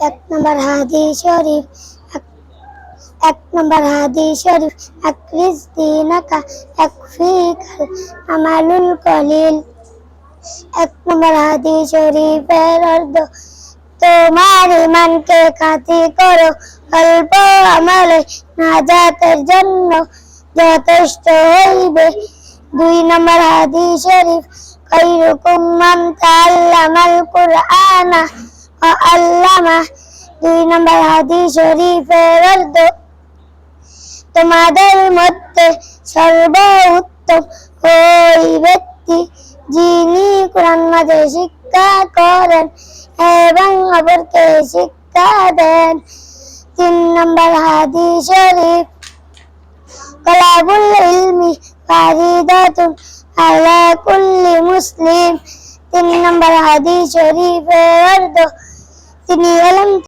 এক নম্বর হাদিস শরীফ, এক- নম্বর হাদিস শরীফ আকরিজ দিনাকা একফিকাল আমালুল কলিল। এক নম্বর হাদিস শরীফের অর্থ তোমার ইমানকে খাতি করো, অল্প আমলে নাজাতের জন্য যথেষ্ট হইবে। দুই নম্বর হাদিস শরীফ খৈরুকুম মান তাআল্লামাল কুরআনা। আল্লামা দুই নম্বর হাদিস শরীফের অর্থ তোমাদের মধ্যে সর্বোত্তম ওই ব্যক্তি যিনি কোরআন মাঝে শিক্ষা করেন এবং অপরকে শিক্ষা দেন তিন নম্বর হাদিস শরীফ কলাবুল ইলমি ফারিদাতুন আলা কুল্লি মুসলিম তিন নম্বর হাদিস শরীফের অর্থ তিনি এলেন